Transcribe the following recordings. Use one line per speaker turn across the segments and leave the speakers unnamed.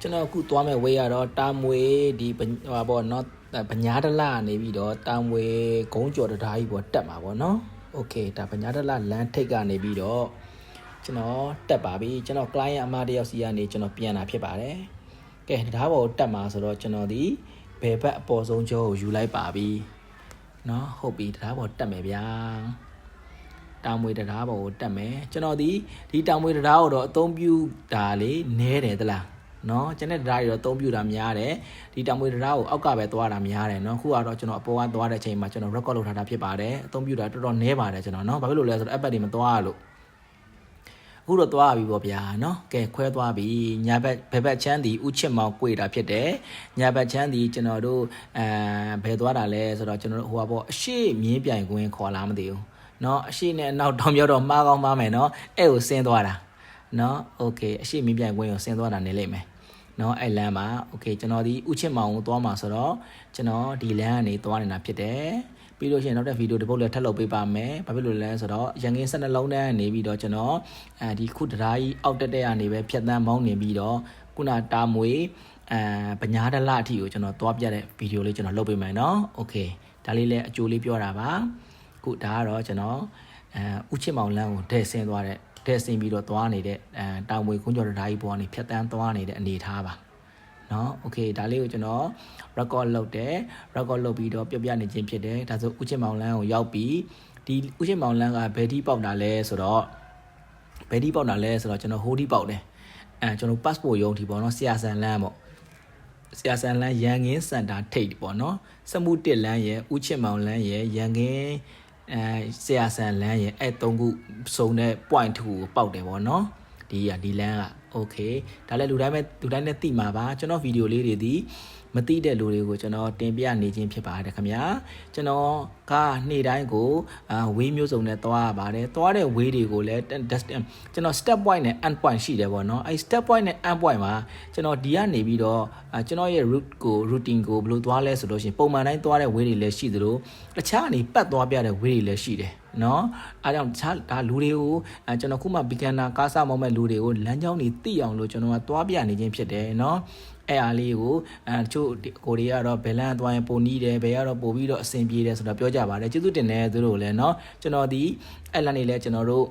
ကျွန်တော်အခုသွားမဲ့ဝေးရတော့တာမွေဒီဟဟာပေါ့နော်ဗညာတလနေပြီးတော့တာမွေဂုံးကျော်တရားကြီးပေါ့တက်မှာပေါ့နော်โอเคဒါဗညာတလလမ်းထိပ်ကနေပြီးတော့ကျွန်တော်တက်ပါပြီကျွန်တော် client အမတယောက်စီကနေကျွန်တော်ပြန်လာဖြစ်ပါတယ်ကဲတရားပေါ်တက်မှာဆိုတော့ကျွန်တော်ဒီဘယ်ဘက်အပေါ်ဆုံးကျောကိုယူလိုက်ပါပြီเนาะဟုတ်ပြီတရားပေါ်တက်မယ်ဗျာ တာမွေတရားပေါ်ကိုတက်မယ်ကျွန်တော်ဒီဒီတာမွေတရားကိုတော့အသုံးပြုတာလေနဲတယ်သလား เนาะကျွန်တဲ့တရားတွေတော့အသုံးပြုတာများတယ်ဒီတာမွေတရားကိုအောက်ကပဲသွားတာများတယ်เนาะခုကတော့ကျွန်တော်အပေါ်ကသွားတဲ့အချိန်မှာကျွန်တော် record လုပ်ထားတာဖြစ်ပါတယ်အသုံးပြုတာတော်တော်နဲပါတယ်ကျွန်တော်เนาะဘာဖြစ်လို့လဲဆိုတော့ app တွေမသွားရလို့အခုတော့သွားပြီပေါ့ဗျာเนาะကဲခွဲသွားပြီညာဘက်ဘယ်ဘက်ချမ်းဒီဥချစ်မောင်꿰တာဖြစ်တယ်ညာဘက်ချမ်းဒီကျွန်တော်တို့အဲဘယ်သွားတာလဲဆိုတော့ကျွန်တော်တို့ဟိုပါပေါ့အရှိမြင်းပြိုင်ကွင်းခေါ်လာမသိဘူး เนาะအရှိနဲ့အနောက်တောင်ပြောတော့မှားကောင်းမှားမယ်เนาะအဲ့ကိုဆင်းသွားတာเนาะโอเคအရှိမင်းပြိုင်ကွင်းကိုဆင်းသွားတာနေလိမ့်မယ် เนาะအဲ့လမ်းမှာโอเคကျွန်တော်ဒီဥချစ်မောင်ကိုသွားမှာဆိုတော့ကျွန်တော်ဒီလမ်းကနေသွားနေတာဖြစ်တယ်ပြီးလို့ရှိရင်နောက်တဲ့ဗီဒီယိုတစ်ပုတ်လည်းထပ်လုပ်ပေးပါမယ်ဘာဖြစ်လို့လဲဆိုတော့ရန်ကင်း12လုံးတန်းနေပြီးတော့ကျွန်တော်အဲဒီခုတရားကြီးအောက်တက်တဲ့ကနေပဲဖြတ်တန်းမောင်းနေပြီးတော့ခုနတာမွေအဲပညာဒလအထိကိုကျွန်တော်သွားပြတဲ့ဗီဒီယိုလေးကျွန်တော်လုပ်ပေးမယ်เนาะโอเคဒါလေးလည်းအကျိုးလေးပြောတာပါ ခုဒါကတော့ကျွန်တော်အဲဥချစ်မောင်လန်းကိုတဲ့ဆင်းသွားတဲ့ တဲ့ဆင်းပြီးတော့သွားနေတဲ့အဲတောင်မွေကုန်းကျော်တရားကြီးပေါ်ကနေဖြတ်တန်းသွားနေတဲ့အနေထားပါเนาะโอเคဒါလေးကိုကျွန်တော် record လုပ်တယ် record လုပ်ပြီးတော့ပြပြနေခြင်းဖြစ်တယ်ဒါဆိုဥချစ်မောင်လန်းကိုရောက်ပြီးဒီဥချစ်မောင်လန်းကဘယ်ဒီပေါက်တာလဲဆိုတော့ဘယ်ဒီပေါက်တာလဲဆိုတော့ကျွန်တော်ဟိုဒီပေါက်တယ်အဲကျွန်တော် passport ရုံးဒီပေါ့เนาะဆရာဆန်လန်းပေါ့ဆရာဆန်လန်းရန်ကင်းစင်တာထိတ်ပေါ့နော်စမှုတစ်လန်းရဲ့ဥချစ်မောင်လန်းရဲ့ရန်ကင်း အဲဆရာဆန်လန်းရဲ့အဲ့သုံးခုစုံတဲ့ point 2ကိုပေါက်တယ်ပေါ့နော်ဒီကဒီလန်းက okay ဒါလည်းလူတိုင်းပဲလူတိုင်းနဲ့သိမှာပါကျွန်တော်ဗီဒီယိုလေးတွေဒီ မသိတဲ့လူတွေကိုကျွန်တော်တင်ပြနေခြင်းဖြစ်ပါတယ်ခင်ဗျာကျွန်တော်ကနေ့တိုင်းကိုအာဝေးမျိုးစုံနဲ့သွားရပါတယ်သွားတဲ့ဝေးတွေကိုလည်းကျွန်တော် step point နဲ့ end point ရှိတယ်ပေါ့နော်အဲ step point နဲ့ end point မှာကျွန်တော်ဒီကနေပြီးတော့အာကျွန်တော်ရဲ့ route ကို routine ကိုဘယ်လိုသွားလဲဆိုလို့ရှိရင်ပုံမှန်တိုင်းသွားတဲ့ဝေးတွေလည်းရှိသလိုတခြားအနေပတ်သွားပြတဲ့ဝေးတွေလည်းရှိတယ်နော်အားကြောင့်တခြားဒါလူတွေကိုအဲကျွန်တော်ခုမှ beginner ကားစမောင်းမဲ့လူတွေကိုလမ်းကြောင်းတွေသိအောင်လို့ကျွန်တော်ကသွားပြနေခြင်းဖြစ်တယ်နော် အဲ့အားလေးကိုအဲတချို့ကိုတွေကတော့ဘယ်လန်းသွားရင်ပုံနီးတယ်ဘယ်ကတော့ပို့ပြီးတော့အဆင်ပြေတယ်ဆိုတော့ပြောကြပါတယ်ကျေးဇူးတင်တယ်သူတို့လည်းเนาะကျွန်တော်ဒီအဲ့လန်းနေလဲကျွန်တော်တို့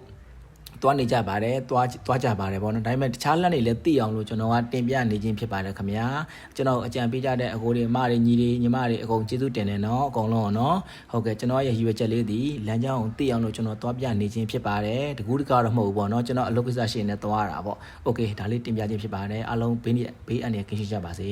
သွားနေကြပါတယ်သွားသွားကြပါတယ်ဗောနော်ဒါပေမဲ့တခြားလက်တွေလည်းသိအောင်လို့ကျွန်တော်ကတင်ပြနေခြင်းဖြစ်ပါတယ်ခင်ဗျာကျွန်တော်အကြံပေးကြတဲ့အကိုတွေအမတွေညီတွေညီမတွေအကုန်ကျေးဇူးတင်တယ်နော်အကုန်လုံးနော်ဟုတ်ကဲ့ကျွန်တော်ရဲ့ရည်ရွယ်ချက်လေးဒီလမ်းကြောင်းကိုသိအောင်လို့ကျွန်တော်သွားပြနေခြင်းဖြစ်ပါတယ်တကူးတကားတော့မဟုတ်ဘူးဗောနော်ကျွန်တော်အလုပ်ကိစ္စရှင်နဲ့သွားတာဗောโอเคဒါလေးတင်ပြခြင်းဖြစ်ပါတယ်အားလုံးဘေးဘေးအန္တရာယ်ကင်းရှင်းကြပါစေ